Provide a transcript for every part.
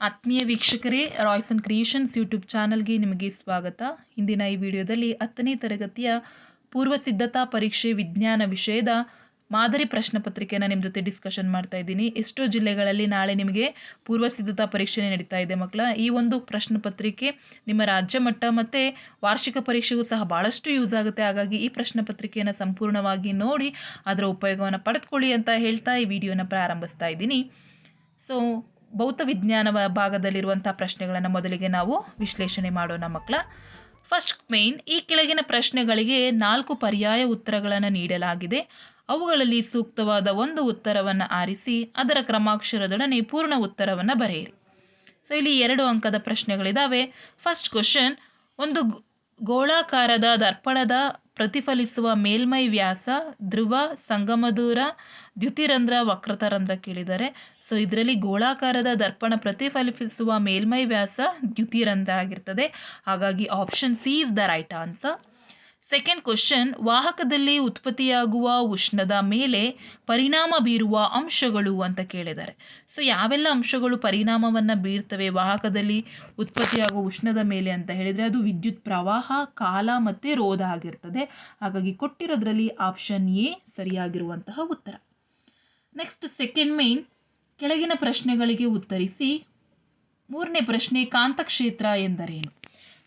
ಆತ್ಮೀಯ ವೀಕ್ಷಕರೇ Royce and creations YouTube ಚಾನಲ್ಗೆ ನಿಮಗೆ ಸ್ವಾಗತ. ಇಂದಿನ ಈ ವಿಡಿಯೋದಲ್ಲಿ ಹತ್ತನೇ ತರಗತಿಯ ಪೂರ್ವ ಸಿದ್ಧತಾ ಪರೀಕ್ಷೆ ವಿಜ್ಞಾನ ವಿಷಯದ ಮಾದರಿ ಪ್ರಶ್ನೆ ಪತ್ರಿಕೆಯನ್ನು ನಿಮ್ಮ ಜೊತೆ ಡಿಸ್ಕಷನ್ ಮಾಡ್ತಾ ಇದ್ದೀನಿ. ಎಷ್ಟೋ ಜಿಲ್ಲೆಗಳಲ್ಲಿ ನಾಳೆ ನಿಮಗೆ ಪೂರ್ವ ಸಿದ್ಧತಾ ಪರೀಕ್ಷೆ ನಡೀತಾ ಇದೆ ಮಕ್ಕಳ. ಈ ಒಂದು ಪ್ರಶ್ನೆ ಪತ್ರಿಕೆ ನಿಮ್ಮ ರಾಜ್ಯ ಮಟ್ಟ ಮತ್ತು ವಾರ್ಷಿಕ ಪರೀಕ್ಷೆಗೂ ಸಹ ಭಾಳಷ್ಟು ಯೂಸ್ ಆಗುತ್ತೆ. ಹಾಗಾಗಿ ಈ ಪ್ರಶ್ನೆ ಪತ್ರಿಕೆಯನ್ನು ಸಂಪೂರ್ಣವಾಗಿ ನೋಡಿ ಅದರ ಉಪಯೋಗವನ್ನು ಪಡೆದುಕೊಳ್ಳಿ ಅಂತ ಹೇಳ್ತಾ ಈ ವಿಡಿಯೋನ ಪ್ರಾರಂಭಿಸ್ತಾ ಇದ್ದೀನಿ. ಸೊ ಭೌತ ವಿಜ್ಞಾನ ಭಾಗದಲ್ಲಿರುವಂಥ ಪ್ರಶ್ನೆಗಳನ್ನು ಮೊದಲಿಗೆ ನಾವು ವಿಶ್ಲೇಷಣೆ ಮಾಡೋಣ ಮಕ್ಕಳ ಫಸ್ಟ್ ಮೇನ್ ಈ ಕೆಳಗಿನ ಪ್ರಶ್ನೆಗಳಿಗೆ ನಾಲ್ಕು ಪರ್ಯಾಯ ಉತ್ತರಗಳನ್ನು ನೀಡಲಾಗಿದೆ. ಅವುಗಳಲ್ಲಿ ಸೂಕ್ತವಾದ ಒಂದು ಉತ್ತರವನ್ನು ಆರಿಸಿ, ಅದರ ಕ್ರಮಾಕ್ಷರದೊಡನೆ ಪೂರ್ಣ ಉತ್ತರವನ್ನು ಬರೆಯಿರಿ. ಸೊ ಇಲ್ಲಿ ಎರಡು ಅಂಕದ ಪ್ರಶ್ನೆಗಳಿದ್ದಾವೆ ಫಸ್ಟ್ ಕ್ವಶನ್ ಒಂದು ಗೋಳಾಕಾರದ ದರ್ಪಣದ ಪ್ರತಿಫಲಿಸುವ ಮೇಲ್ಮೈ ವ್ಯಾಸ ಧ್ರುವ ಸಂಗಮ ದೂರ ದ್ಯುತಿರಂಧ್ರ, ವಕ್ರತರಂಧ್ರ ಕೇಳಿದ್ದಾರೆ ಸೊ ಇದರಲ್ಲಿ ಗೋಳಾಕಾರದ ದರ್ಪಣ ಪ್ರತಿಫಲಿಸುವ ಮೇಲ್ಮೈ ವ್ಯಾಸ ದ್ಯುತಿರಂಧ್ರ ಆಗಿರ್ತದೆ. ಹಾಗಾಗಿ option C is the right answer second question ವಾಹಕದಲ್ಲಿ ಉತ್ಪತ್ತಿಯಾಗುವ ಉಷ್ಣದ ಮೇಲೆ ಪರಿಣಾಮ ಬೀರುವ ಅಂಶಗಳು ಅಂತ ಕೇಳಿದ್ದಾರೆ. ಸೊ ಯಾವೆಲ್ಲ ಅಂಶಗಳು ಪರಿಣಾಮವನ್ನು ಬೀರ್ತವೆ ವಾಹಕದಲ್ಲಿ ಉತ್ಪತ್ತಿಯಾಗುವ ಉಷ್ಣದ ಮೇಲೆ ಅಂತ ಹೇಳಿದರೆ ಅದು ವಿದ್ಯುತ್ ಪ್ರವಾಹ, ಕಾಲ ಮತ್ತು ರೋಧ ಆಗಿರ್ತದೆ. ಹಾಗಾಗಿ ಕೊಟ್ಟಿರೋದ್ರಲ್ಲಿ ಆಪ್ಷನ್ ಎ ಸರಿಯಾಗಿರುವಂತಹ ಉತ್ತರ. ನೆಕ್ಸ್ಟ್ ಸೆಕೆಂಡ್ ಮೇನ್ ಕೆಳಗಿನ ಪ್ರಶ್ನೆಗಳಿಗೆ ಉತ್ತರಿಸಿ, ಮೂರನೇ ಪ್ರಶ್ನೆ ಕಾಂತಕ್ಷೇತ್ರ ಎಂದರೇನು?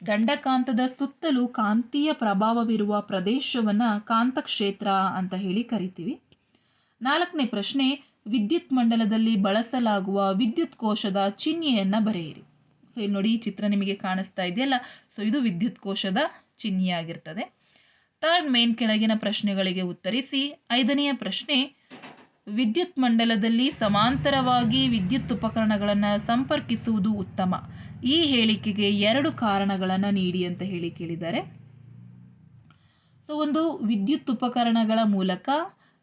ದಂಡಕಾಂತದ ಸುತ್ತಲೂ ಕಾಂತೀಯ ಪ್ರಭಾವವಿರುವ ಪ್ರದೇಶವನ್ನು ಕಾಂತಕ್ಷೇತ್ರ ಅಂತ ಹೇಳಿ ಕರಿತೀವಿ. ನಾಲ್ಕನೇ ಪ್ರಶ್ನೆ, ವಿದ್ಯುತ್ ಮಂಡಲದಲ್ಲಿ ಬಳಸಲಾಗುವ ವಿದ್ಯುತ್ ಕೋಶದ ಚಿಹ್ನೆಯನ್ನು ಬರೆಯಿರಿ. ಸೊ ಇಲ್ಲಿ ನೋಡಿ ಈ ಚಿತ್ರ ನಿಮಗೆ ಕಾಣಿಸ್ತಾ ಇದೆಯಲ್ಲ? ಸೊ ಇದು ವಿದ್ಯುತ್ ಕೋಶದ ಚಿಹ್ನೆಯಾಗಿರ್ತದೆ. ಥರ್ಡ್ ಮೇನ್ ಕೆಳಗಿನ ಪ್ರಶ್ನೆಗಳಿಗೆ ಉತ್ತರಿಸಿ. ಐದನೆಯ ಪ್ರಶ್ನೆ, ವಿದ್ಯುತ್ ಮಂಡಲದಲ್ಲಿ ಸಮಾಂತರವಾಗಿ ವಿದ್ಯುತ್ ಉಪಕರಣಗಳನ್ನು ಸಂಪರ್ಕಿಸುವುದು ಉತ್ತಮ. ಈ ಹೇಳಿಕೆಗೆ ಎರಡು ಕಾರಣಗಳನ್ನು ನೀಡಿ ಅಂತ ಹೇಳಿ ಕೇಳಿದ್ದಾರೆ. ಸೊ, ಒಂದು ವಿದ್ಯುತ್ ಉಪಕರಣಗಳ ಮೂಲಕ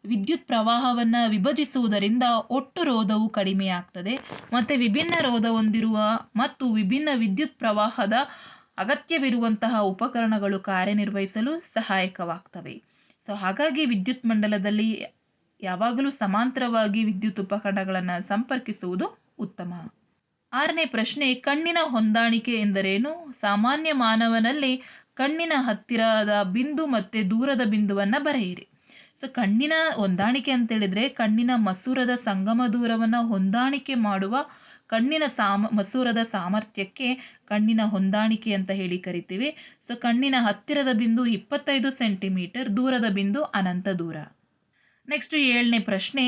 ವಿದ್ಯುತ್ ಪ್ರವಾಹವನ್ನು ವಿಭಜಿಸುವುದರಿಂದ ಒಟ್ಟು ರೋಧವು ಕಡಿಮೆಯಾಗ್ತದೆ ಮತ್ತು ವಿಭಿನ್ನ ರೋಧ ಹೊಂದಿರುವ ಮತ್ತು ವಿಭಿನ್ನ ವಿದ್ಯುತ್ ಪ್ರವಾಹದ ಅಗತ್ಯವಿರುವಂತಹ ಉಪಕರಣಗಳು ಕಾರ್ಯನಿರ್ವಹಿಸಲು ಸಹಾಯಕವಾಗ್ತವೆ. ಸೊ, ಹಾಗಾಗಿ ವಿದ್ಯುತ್ ಮಂಡಲದಲ್ಲಿ ಯಾವಾಗಲೂ ಸಮಾಂತರವಾಗಿ ವಿದ್ಯುತ್ ಉಪಕರಣಗಳನ್ನು ಸಂಪರ್ಕಿಸುವುದು ಉತ್ತಮ. ಆರನೇ ಪ್ರಶ್ನೆ, ಕಣ್ಣಿನ ಹೊಂದಾಣಿಕೆ ಎಂದರೇನು? ಸಾಮಾನ್ಯ ಮಾನವನಲ್ಲಿ ಕಣ್ಣಿನ ಹತ್ತಿರದ ಬಿಂದು ಮತ್ತು ದೂರದ ಬಿಂದುವನ್ನು ಬರೆಯಿರಿ. ಸೊ ಕಣ್ಣಿನ ಹೊಂದಾಣಿಕೆ ಅಂತ ಹೇಳಿದ್ರೆ ಕಣ್ಣಿನ ಮಸೂರದ ಸಂಗಮ ದೂರವನ್ನು ಹೊಂದಾಣಿಕೆ ಮಾಡುವ ಕಣ್ಣಿನ ಸಾಮ, ಮಸೂರದ ಸಾಮರ್ಥ್ಯಕ್ಕೆ ಕಣ್ಣಿನ ಹೊಂದಾಣಿಕೆ ಅಂತ ಹೇಳಿ ಕರಿತೀವಿ. ಸೊ ಕಣ್ಣಿನ ಹತ್ತಿರದ ಬಿಂದು ಇಪ್ಪತ್ತೈದು ಸೆಂಟಿಮೀಟರ್, ದೂರದ ಬಿಂದು ಅನಂತ ದೂರ. ನೆಕ್ಸ್ಟ್ ಏಳನೇ ಪ್ರಶ್ನೆ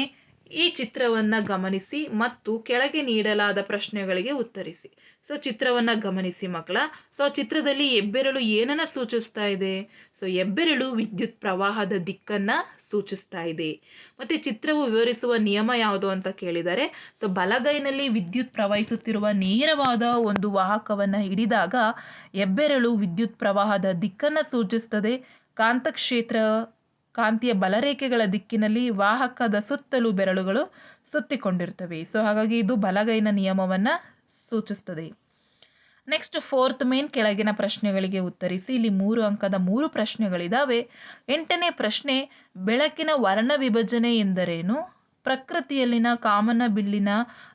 ಈ ಚಿತ್ರವನ್ನು ಗಮನಿಸಿ ಮತ್ತು ಕೆಳಗೆ ನೀಡಲಾದ ಪ್ರಶ್ನೆಗಳಿಗೆ ಉತ್ತರಿಸಿ. ಸೊ ಚಿತ್ರವನ್ನು ಗಮನಿಸಿ ಮಕ್ಕಳ. ಸೊ ಚಿತ್ರದಲ್ಲಿ ಹೆಬ್ಬೆರಳು ಏನನ್ನ ಸೂಚಿಸ್ತಾ ಇದೆ? ಸೊ ಹೆಬ್ಬೆರಳು ವಿದ್ಯುತ್ ಪ್ರವಾಹದ ದಿಕ್ಕನ್ನ ಸೂಚಿಸ್ತಾ ಇದೆ. ಮತ್ತೆ ಚಿತ್ರವು ವಿವರಿಸುವ ನಿಯಮ ಯಾವುದು ಅಂತ ಕೇಳಿದರೆ ಸೊ ಬಲಗೈನಲ್ಲಿ ವಿದ್ಯುತ್ ಪ್ರವಹಿಸುತ್ತಿರುವ ನೇರವಾದ ಒಂದು ವಾಹಕವನ್ನು ಹಿಡಿದಾಗ ಹೆಬ್ಬೆರಳು ವಿದ್ಯುತ್ ಪ್ರವಾಹದ ದಿಕ್ಕನ್ನು ಸೂಚಿಸ್ತದೆ. ಕಾಂತಕ್ಷೇತ್ರ ಕಾಂತಿಯ ಬಲರೇಖೆಗಳ ದಿಕ್ಕಿನಲ್ಲಿ ವಾಹಕದ ಸುತ್ತಲೂ ಬೆರಳುಗಳು ಸುತ್ತಿಕೊಂಡಿರ್ತವೆ ಸೊ ಹಾಗಾಗಿ ಇದು ಬಲಗೈನ ನಿಯಮವನ್ನು ಸೂಚಿಸ್ತದೆ ನೆಕ್ಸ್ಟ್ ಫೋರ್ತ್ ಮೇನ್ ಕೆಳಗಿನ ಪ್ರಶ್ನೆಗಳಿಗೆ ಉತ್ತರಿಸಿ. ಇಲ್ಲಿ ಮೂರು ಅಂಕದ ಮೂರು ಪ್ರಶ್ನೆಗಳಿದಾವೆ. ಎಂಟನೇ ಪ್ರಶ್ನೆ, ಬೆಳಕಿನ ವರ್ಣ ವಿಭಜನೆ ಎಂದರೇನು? ಪ್ರಕೃತಿಯಲ್ಲಿನ ಕಾಮನ ಬಿಲ್ಲಿನ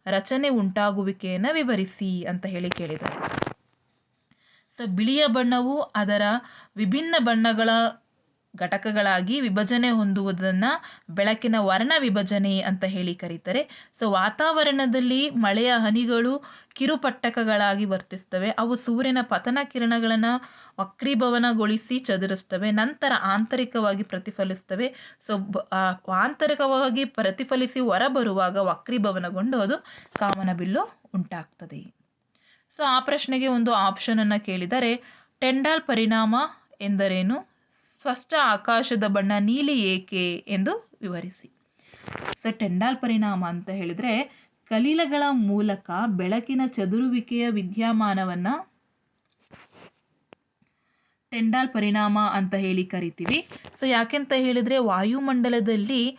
ರಚನೆ ಉಂಟಾಗುವಿಕೆಯನ್ನು ವಿವರಿಸಿ ಅಂತ ಹೇಳಿ ಕೇಳಿದ್ದಾರೆ. ಸೊ ಬಿಳಿಯ ಬಣ್ಣವು ಅದರ ವಿಭಿನ್ನ ಬಣ್ಣಗಳ ಘಟಕಗಳಾಗಿ ವಿಭಜನೆ ಹೊಂದುವುದನ್ನು ಬೆಳಕಿನ ವರ್ಣ ವಿಭಜನೆ ಅಂತ ಹೇಳಿ ಕರೀತಾರೆ. ಸೊ ವಾತಾವರಣದಲ್ಲಿ ಮಳೆಯ ಹನಿಗಳು ಕಿರುಪಟ್ಟಕಗಳಾಗಿ ವರ್ತಿಸ್ತವೆ. ಅವು ಸೂರ್ಯನ ಪತನ ಕಿರಣಗಳನ್ನು ವಕ್ರೀಭವನಗೊಳಿಸಿ ಚದುರಿಸ್ತವೆ. ನಂತರ ಆಂತರಿಕವಾಗಿ ಪ್ರತಿಫಲಿಸ್ತವೆ. ಸೊ ಆಂತರಿಕವಾಗಿ ಪ್ರತಿಫಲಿಸಿ ಹೊರಬರುವಾಗ ವಕ್ರೀಭವನಗೊಂಡು ಅದು ಕಾಮನಬಿಲ್ಲು ಉಂಟಾಗ್ತದೆ. ಸೊ ಆ ಪ್ರಶ್ನೆಗೆ ಒಂದು ಆಪ್ಷನ್ ಅನ್ನ ಕೇಳಿದರೆ, ಟೆಂಡಾಲ್ ಪರಿಣಾಮ ಎಂದರೇನು? ಸ್ಪಷ್ಟ ಆಕಾಶದ ಬಣ್ಣ ನೀಲಿ ಏಕೆ ಎಂದು ವಿವರಿಸಿ. ಸೊ ಟೆಂಡಾಲ್ ಪರಿಣಾಮ ಅಂತ ಹೇಳಿದ್ರೆ ಕಲೀಲಗಳ ಮೂಲಕ ಬೆಳಕಿನ ಚದುರುವಿಕೆಯ ವಿದ್ಯಮಾನವನ್ನ ಟೆಂಡಾಲ್ ಪರಿಣಾಮ ಅಂತ ಹೇಳಿ ಕರಿತೀವಿ. ಸೊ ಯಾಕೆಂತ ಹೇಳಿದ್ರೆ ವಾಯುಮಂಡಲದಲ್ಲಿ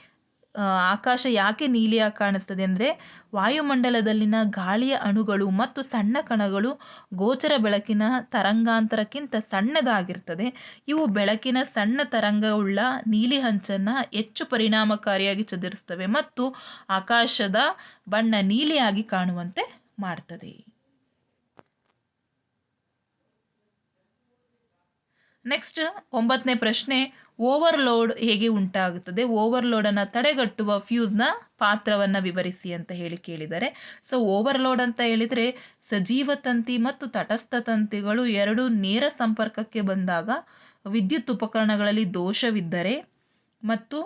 ಆಕಾಶ ಯಾಕೆ ನೀಲಿಯಾಗಿ ಕಾಣಿಸ್ತದೆ ಅಂದರೆ ವಾಯುಮಂಡಲದಲ್ಲಿನ ಗಾಳಿಯ ಅಣುಗಳು ಮತ್ತು ಸಣ್ಣ ಕಣಗಳು ಗೋಚರ ಬೆಳಕಿನ ತರಂಗಾಂತರಕ್ಕಿಂತ ಸಣ್ಣದಾಗಿರ್ತದೆ. ಇವು ಬೆಳಕಿನ ಸಣ್ಣ ತರಂಗವುಳ್ಳ ನೀಲಿ ಹಂಚನ್ನು ಹೆಚ್ಚು ಪರಿಣಾಮಕಾರಿಯಾಗಿ ಚದುರಿಸ್ತವೆ ಮತ್ತು ಆಕಾಶದ ಬಣ್ಣ ನೀಲಿಯಾಗಿ ಕಾಣುವಂತೆ ಮಾಡ್ತದೆ. ನೆಕ್ಸ್ಟ್ ಒಂಬತ್ತನೇ ಪ್ರಶ್ನೆ. ಓವರ್ಲೋಡ್ ಹೇಗೆ ಉಂಟಾಗುತ್ತದೆ? ಓವರ್ಲೋಡನ್ನು ತಡೆಗಟ್ಟುವ ಫ್ಯೂಸ್ನ ಪಾತ್ರವನ್ನು ವಿವರಿಸಿ ಅಂತ ಹೇಳಿ ಕೇಳಿದ್ದಾರೆ. ಸೊ ಓವರ್ಲೋಡ್ ಅಂತ ಹೇಳಿದರೆ ಸಜೀವ ತಂತಿ ಮತ್ತು ತಟಸ್ಥ ತಂತಿಗಳು ಎರಡು ನೇರ ಸಂಪರ್ಕಕ್ಕೆ ಬಂದಾಗ ವಿದ್ಯುತ್ ಉಪಕರಣಗಳಲ್ಲಿ ದೋಷವಿದ್ದರೆ ಮತ್ತು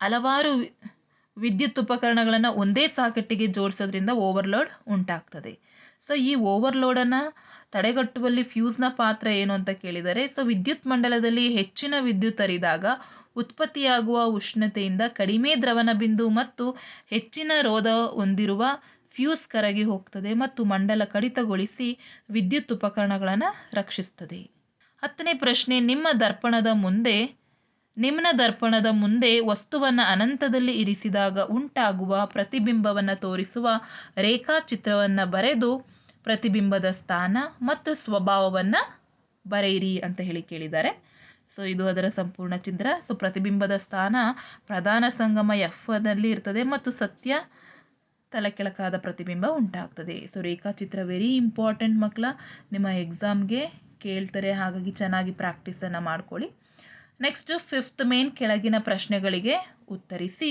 ಹಲವಾರು ವಿದ್ಯುತ್ ಉಪಕರಣಗಳನ್ನು ಒಂದೇ ಸಾಕೆಟ್ಟಿಗೆ ಜೋಡಿಸೋದ್ರಿಂದ ಓವರ್ಲೋಡ್ ಉಂಟಾಗ್ತದೆ. ಸೊ ಈ ಓವರ್ಲೋಡನ್ನು ತಡೆಗಟ್ಟುವಲ್ಲಿ ಫ್ಯೂಸ್ನ ಪಾತ್ರ ಏನು ಅಂತ ಕೇಳಿದರೆ ಸೊ ವಿದ್ಯುತ್ ಮಂಡಲದಲ್ಲಿ ಹೆಚ್ಚಿನ ವಿದ್ಯುತ್ ಹರಿದಾಗ ಉತ್ಪತ್ತಿಯಾಗುವ ಉಷ್ಣತೆಯಿಂದ ಕಡಿಮೆ ದ್ರವಣ ಬಿಂದು ಮತ್ತು ಹೆಚ್ಚಿನ ರೋಧ ಹೊಂದಿರುವ ಫ್ಯೂಸ್ ಕರಗಿ ಹೋಗ್ತದೆ ಮತ್ತು ಮಂಡಲ ಕಡಿತಗೊಳಿಸಿ ವಿದ್ಯುತ್ ಉಪಕರಣಗಳನ್ನು ರಕ್ಷಿಸ್ತದೆ. ಹತ್ತನೇ ಪ್ರಶ್ನೆ, ನಿಮ್ಮ ದರ್ಪಣದ ಮುಂದೆ ನಿಮ್ಮ ದರ್ಪಣದ ಮುಂದೆ ವಸ್ತುವನ್ನು ಅನಂತದಲ್ಲಿ ಇರಿಸಿದಾಗ ಉಂಟಾಗುವ ಪ್ರತಿಬಿಂಬವನ್ನು ತೋರಿಸುವ ರೇಖಾಚಿತ್ರವನ್ನು ಬರೆದು ಪ್ರತಿಬಿಂಬದ ಸ್ಥಾನ ಮತ್ತು ಸ್ವಭಾವವನ್ನು ಬರೆಯಿರಿ ಅಂತ ಹೇಳಿ ಕೇಳಿದ್ದಾರೆ. ಸೊ ಇದು ಅದರ ಸಂಪೂರ್ಣ ಚಿತ್ರ. ಸೊ ಪ್ರತಿಬಿಂಬದ ಸ್ಥಾನ ಪ್ರಧಾನ ಸಂಗಮ ಎಫ್ನಲ್ಲಿ ಇರ್ತದೆ ಮತ್ತು ಸತ್ಯ ತಲೆಕೆಳಕಾದ ಪ್ರತಿಬಿಂಬ ಉಂಟಾಗ್ತದೆ. ಸೊ ರೇಖಾಚಿತ್ರ ವೆರಿ ಇಂಪಾರ್ಟೆಂಟ್ ಮಕ್ಕಳ, ನಿಮ್ಮ ಎಕ್ಸಾಮ್ಗೆ ಕೇಳ್ತಾರೆ, ಹಾಗಾಗಿ ಚೆನ್ನಾಗಿ ಪ್ರಾಕ್ಟೀಸನ್ನು ಮಾಡ್ಕೊಳ್ಳಿ. ನೆಕ್ಸ್ಟ್ ಫಿಫ್ತ್ ಮೇನ್ ಕೆಳಗಿನ ಪ್ರಶ್ನೆಗಳಿಗೆ ಉತ್ತರಿಸಿ.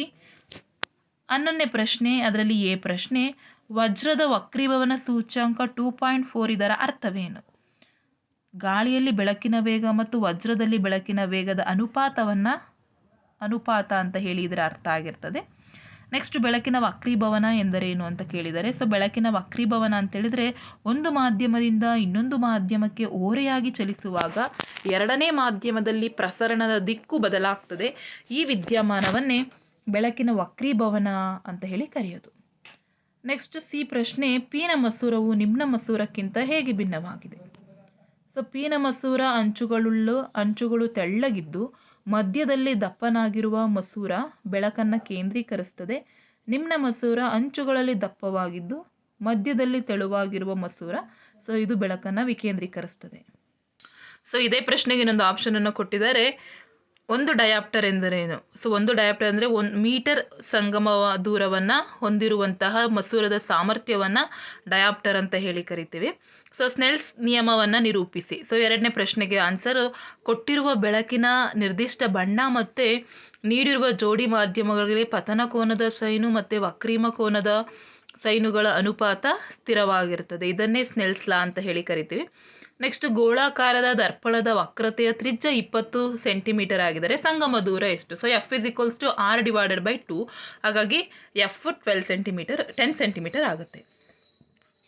ಹನ್ನೊಂದನೇ ಪ್ರಶ್ನೆ, ಅದರಲ್ಲಿ ಎ ಪ್ರಶ್ನೆ. ವಜ್ರದ ವಕ್ರೀಭವನ ಸೂಚ್ಯಂಕ ಟೂ ಪಾಯಿಂಟ್ ಫೋರ್ ಇದರ ಅರ್ಥವೇನು? ಗಾಳಿಯಲ್ಲಿ ಬೆಳಕಿನ ವೇಗ ಮತ್ತು ವಜ್ರದಲ್ಲಿ ಬೆಳಕಿನ ವೇಗದ ಅನುಪಾತವನ್ನು ಅನುಪಾತ ಅಂತ ಹೇಳಿ ಇದರ ಅರ್ಥ ಆಗಿರ್ತದೆ. ನೆಕ್ಸ್ಟ್ ಬೆಳಕಿನ ವಕ್ರೀಭವನ ಎಂದರೇನು ಅಂತ ಕೇಳಿದರೆ ಸೊ ಬೆಳಕಿನ ವಕ್ರೀಭವನ ಅಂತ ಹೇಳಿದ್ರೆ ಒಂದು ಮಾಧ್ಯಮದಿಂದ ಇನ್ನೊಂದು ಮಾಧ್ಯಮಕ್ಕೆ ಓರೆಯಾಗಿ ಚಲಿಸುವಾಗ ಎರಡನೇ ಮಾಧ್ಯಮದಲ್ಲಿ ಪ್ರಸರಣದ ದಿಕ್ಕು ಬದಲಾಗ್ತದೆ. ಈ ವಿದ್ಯಮಾನವನ್ನೇ ಬೆಳಕಿನ ವಕ್ರೀಭವನ ಅಂತ ಹೇಳಿ ಕರೆಯೋದು. ನೆಕ್ಸ್ಟ್ ಸಿ ಪ್ರಶ್ನೆ, ಪೀನ ಮಸೂರವು ನಿಮ್ನ ಮಸೂರಕ್ಕಿಂತ ಹೇಗೆ ಭಿನ್ನವಾಗಿದೆ? ಸೊ ಪೀನ ಮಸೂರ ಅಂಚುಗಳುಳ್ಳು, ಅಂಚುಗಳು ತೆಳ್ಳಗಿದ್ದು, ಮಧ್ಯದಲ್ಲಿ ದಪ್ಪನಾಗಿರುವ ಮಸೂರ ಬೆಳಕನ್ನು ಕೇಂದ್ರೀಕರಿಸ್ತದೆ. ನಿಮ್ನ ಮಸೂರ ಅಂಚುಗಳಲ್ಲಿ ದಪ್ಪವಾಗಿದ್ದು, ಮಧ್ಯದಲ್ಲಿ ತೆಳುವಾಗಿರುವ ಮಸೂರ ಸೊ ಇದು ಬೆಳಕನ್ನು ವಿಕೇಂದ್ರೀಕರಿಸ್ತದೆ. ಸೊ ಇದೇ ಪ್ರಶ್ನೆಗೆ ಇನ್ನೊಂದು ಆಪ್ಷನ್ ಅನ್ನು ಕೊಟ್ಟಿದ್ದಾರೆ. ಒಂದು ಡಯಾಪ್ಟರ್ ಎಂದರೇನು? ಸೊ ಒಂದು ಡಯಾಪ್ಟರ್ ಅಂದರೆ ಒಂದು ಮೀಟರ್ ಸಂಗಮ ದೂರವನ್ನು ಹೊಂದಿರುವಂತಹ ಮಸೂರದ ಸಾಮರ್ಥ್ಯವನ್ನು ಡಯಾಪ್ಟರ್ ಅಂತ ಹೇಳಿ ಕರಿತೀವಿ. ಸೊ ಸ್ನೆಲ್ಸ್ ನಿಯಮವನ್ನು ನಿರೂಪಿಸಿ. ಸೊ ಎರಡನೇ ಪ್ರಶ್ನೆಗೆ ಆನ್ಸರ್ ಕೊಟ್ಟಿರುವ ಬೆಳಕಿನ ನಿರ್ದಿಷ್ಟ ಬಣ್ಣ ಮತ್ತು ನೀಡಿರುವ ಜೋಡಿ ಮಾಧ್ಯಮಗಳಿಗೆ ಪತನ ಕೋನದ ಸೈನು ಮತ್ತು ವಕ್ರೀಮ ಕೋನದ ಸೈನುಗಳ ಅನುಪಾತ ಸ್ಥಿರವಾಗಿರ್ತದೆ. ಇದನ್ನೇ ಸ್ನೆಲ್ಸ್ ಲಾ ಅಂತ ಹೇಳಿ ಕರಿತೀವಿ. ನೆಕ್ಸ್ಟ್ ಗೋಳಾಕಾರದ ದರ್ಪಣದ ವಕ್ರತೆಯ ತ್ರಿಜ್ಯ ಇಪ್ಪತ್ತು ಸೆಂಟಿಮೀಟರ್ ಆಗಿದ್ದರೆ ಸಂಗಮ ದೂರ ಎಷ್ಟು? So F is equals to R divided by two ಹಾಗಾಗಿ F twelve centimetre ten centimetre ಆಗುತ್ತೆ.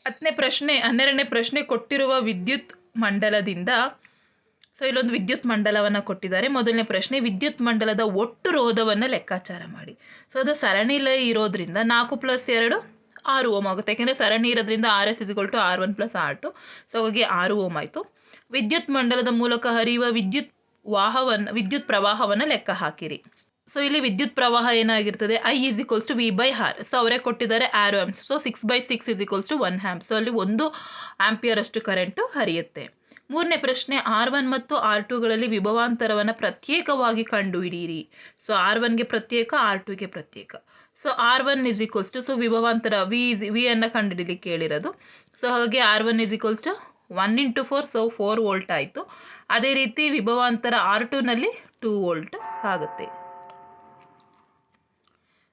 ಹತ್ತನೇ ಪ್ರಶ್ನೆ, ಹನ್ನೆರಡನೇ ಪ್ರಶ್ನೆ ಕೊಟ್ಟಿರುವ ವಿದ್ಯುತ್ ಮಂಡಲದಿಂದ ಸೊ ಇಲ್ಲೊಂದು ವಿದ್ಯುತ್ ಮಂಡಲವನ್ನು ಕೊಟ್ಟಿದ್ದಾರೆ. ಮೊದಲನೇ ಪ್ರಶ್ನೆ, ವಿದ್ಯುತ್ ಮಂಡಲದ ಒಟ್ಟು ರೋಧವನ್ನು ಲೆಕ್ಕಾಚಾರ ಮಾಡಿ. ಸೊ ಅದು ಸರಣಿಲೇ ಇರೋದ್ರಿಂದ ನಾಲ್ಕು ಪ್ಲಸ್ ಎರಡು ಆರು ಓಮ್ ಆಗುತ್ತೆ. ಯಾಕೆಂದರೆ ಸರಣಿ ಇರೋದ್ರಿಂದ R S ಇಸ್ಗಳು to R one plus R two so ಹಾಗಾಗಿ ಆರು ಓಮ್ ಆಯಿತು. ವಿದ್ಯುತ್ ಮಂಡಲದ ಮೂಲಕ ಹರಿಯುವ ವಿದ್ಯುತ್ ವಾಹವನ್ನು, ವಿದ್ಯುತ್ ಪ್ರವಾಹವನ್ನು ಲೆಕ್ಕ ಹಾಕಿರಿ. ಸೊ ಇಲ್ಲಿ ವಿದ್ಯುತ್ ಪ್ರವಾಹ ಏನಾಗಿರ್ತದೆ? I is equals to V by R so ಅವರೇ ಕೊಟ್ಟಿದ್ದಾರೆ ಆರು ohms so six by six is equals to one amp so ಅಲ್ಲಿ ಒಂದು ಆಂಪಿಯರ್ ಅಷ್ಟು ಕರೆಂಟು ಹರಿಯುತ್ತೆ. ಮೂರನೇ ಪ್ರಶ್ನೆ ಆರ್ ಒನ್ ಮತ್ತು ಆರ್ ಟುಗಳಲ್ಲಿ ವಿಭವಾಂತರವನ್ನು ಪ್ರತ್ಯೇಕವಾಗಿ ಕಂಡುಹಿಡಿಯಿರಿ. ಸೊ ಆರ್ ಒನ್ಗೆ ಪ್ರತ್ಯೇಕ ಆರ್ ಟುಗೆ ಪ್ರತ್ಯೇಕ. So R one is equals to so ವಿಭವಾಂತರ V is V ಅನ್ನು ಕಂಡುಹಿಡಿಲಿಕ್ಕೆ ಹೇಳಿರೋದು. ಸೊ ಹಾಗಾಗಿ R one is equals to one into four so four volt ಆಯಿತು. ಅದೇ ರೀತಿ ವಿಭವಾಂತರ ಆರ್ ಟೂನಲ್ಲಿ ಟೂ ವೋಲ್ಟ್ ಆಗುತ್ತೆ.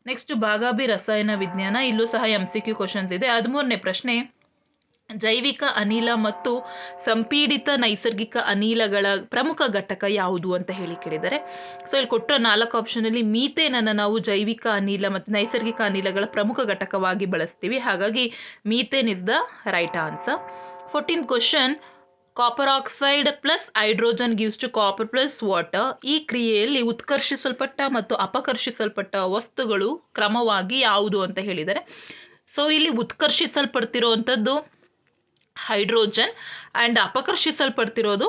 ನೆಕ್ಸ್ಟ್ ಭಾಗ ಬಿ ರಸಾಯನ ವಿಜ್ಞಾನ. ಇಲ್ಲೂ ಸಹ ಎಂ ಸಿ ಕ್ಯೂ ಕ್ವಶನ್ಸ್ ಇದೆ. ಹದಿಮೂರನೇ ಪ್ರಶ್ನೆ ಜೈವಿಕ ಅನಿಲ ಮತ್ತು ಸಂಪೀಡಿತ ನೈಸರ್ಗಿಕ ಅನಿಲಗಳ ಪ್ರಮುಖ ಘಟಕ ಯಾವುದು ಅಂತ ಹೇಳಿ ಕೇಳಿದ್ದಾರೆ ಸೊ ಇಲ್ಲಿ ಕೊಟ್ಟಿರೋ ನಾಲ್ಕು ಆಪ್ಷನಲ್ಲಿ ಮೀಥೇನನ್ನು ನಾವು ಜೈವಿಕ ಅನಿಲ ಮತ್ತು ನೈಸರ್ಗಿಕ ಅನಿಲಗಳ ಪ್ರಮುಖ ಘಟಕವಾಗಿ ಬಳಸ್ತೀವಿ. ಹಾಗಾಗಿ methane is the right answer fourteen question copper oxide plus hydrogen gives to copper plus water ಈ ಕ್ರಿಯೆಯಲ್ಲಿ ಉತ್ಕರ್ಷಿಸಲ್ಪಟ್ಟ ಮತ್ತು ಅಪಕರ್ಷಿಸಲ್ಪಟ್ಟ ವಸ್ತುಗಳು ಕ್ರಮವಾಗಿ ಯಾವುದು ಅಂತ ಹೇಳಿದ್ದಾರೆ ಸೊ ಇಲ್ಲಿ ಉತ್ಕರ್ಷಿಸಲ್ಪಡ್ತಿರೋವಂಥದ್ದು ಹೈಡ್ರೋಜನ್ ಆ್ಯಂಡ್ ಅಪಕರ್ಷಿಸಲ್ಪಡ್ತಿರೋದು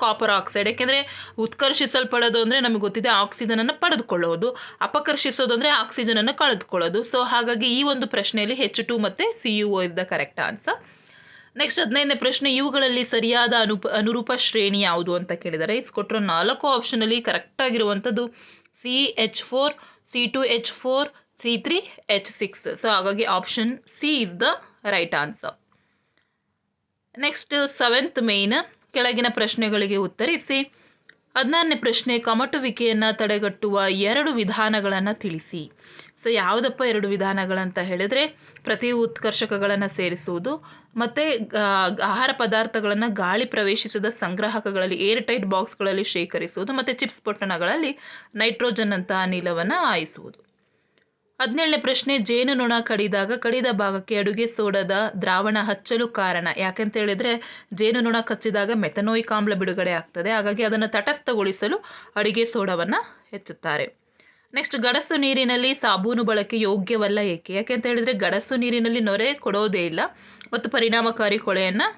ಕಾಪರ್ ಆಕ್ಸೈಡ್ ಯಾಕೆಂದರೆ ಉತ್ಕರ್ಷಿಸಲ್ಪಡೋದು ಅಂದರೆ ನಮಗೆ ಗೊತ್ತಿದೆ ಆಕ್ಸಿಜನನ್ನು ಪಡೆದುಕೊಳ್ಳೋದು, ಅಪಕರ್ಷಿಸೋದು ಅಂದರೆ ಆಕ್ಸಿಜನನ್ನು ಕಳೆದುಕೊಳ್ಳೋದು. ಸೊ ಹಾಗಾಗಿ ಈ ಒಂದು ಪ್ರಶ್ನೆಯಲ್ಲಿ ಹೆಚ್ ಟು ಮತ್ತು C U O is the correct answer next ಹದಿನೈದನೇ ಪ್ರಶ್ನೆ, ಇವುಗಳಲ್ಲಿ ಸರಿಯಾದ ಅನುಪ ಅನುರೂಪ ಶ್ರೇಣಿ ಯಾವುದು ಅಂತ ಕೇಳಿದ್ದಾರೆ ಇಸ್ ಕೊಟ್ಟರು ನಾಲ್ಕು ಆಪ್ಷನಲ್ಲಿ ಕರೆಕ್ಟ್ ಆಗಿರುವಂಥದ್ದು C H four C two H four C three H six so ಹಾಗಾಗಿ option C is the right answer next seventh main ಕೆಳಗಿನ ಪ್ರಶ್ನೆಗಳಿಗೆ ಉತ್ತರಿಸಿ. ಹದಿನಾರನೇ ಪ್ರಶ್ನೆ, ಕಮಟುವಿಕೆಯನ್ನು ತಡೆಗಟ್ಟುವ ಎರಡು ವಿಧಾನಗಳನ್ನು ತಿಳಿಸಿ. ಸೊ ಯಾವುದಪ್ಪ ಎರಡು ವಿಧಾನಗಳಂತ ಹೇಳಿದ್ರೆ, ಪ್ರತಿ ಉತ್ಕರ್ಷಕಗಳನ್ನು ಸೇರಿಸುವುದು, ಮತ್ತು ಆಹಾರ ಪದಾರ್ಥಗಳನ್ನು ಗಾಳಿ ಪ್ರವೇಶಿಸಿದ ಸಂಗ್ರಾಹಕಗಳಲ್ಲಿ ಏರ್ ಟೈಟ್ ಬಾಕ್ಸ್ಗಳಲ್ಲಿ ಶೇಖರಿಸುವುದು, ಮತ್ತು ಚಿಪ್ಸ್ ಪೊಟ್ಟಣಗಳಲ್ಲಿ ನೈಟ್ರೋಜನ್ ಅಂತ ಅನಿಲವನ್ನು ಹಾಯಿಸುವುದು. ಹದಿನೇಳನೇ ಪ್ರಶ್ನೆ ಜೇನುನೊಣ ಕಡಿದಾಗ ಕಡಿದ ಭಾಗಕ್ಕೆ ಅಡುಗೆ ಸೋಡದ ದ್ರಾವಣ ಹಚ್ಚಲು ಕಾರಣ. ಯಾಕೆಂತ ಹೇಳಿದ್ರೆ ಜೇನುನೊಣ ಕಚ್ಚಿದಾಗ ಮೆಥನೋಯಿಕ್ ಆಮ್ಲ ಬಿಡುಗಡೆ ಆಗ್ತದೆ. ಹಾಗಾಗಿ ಅದನ್ನು ತಟಸ್ಥಗೊಳಿಸಲು ಅಡುಗೆ ಸೋಡವನ್ನು ಹೆಚ್ಚುತ್ತಾರೆ. ನೆಕ್ಸ್ಟ್, ಗಡಸು ನೀರಿನಲ್ಲಿ ಸಾಬೂನು ಬಳಕೆ ಯೋಗ್ಯವಲ್ಲ ಏಕೆ? ಯಾಕೆಂತ ಹೇಳಿದ್ರೆ, ಗಡಸು ನೀರಿನಲ್ಲಿ ನೊರೆ ಕೊಡೋದೇ ಇಲ್ಲ. ಮತ್ತು ಪರಿಣಾಮಕಾರಿ ಕೊಳೆಯನ್ನು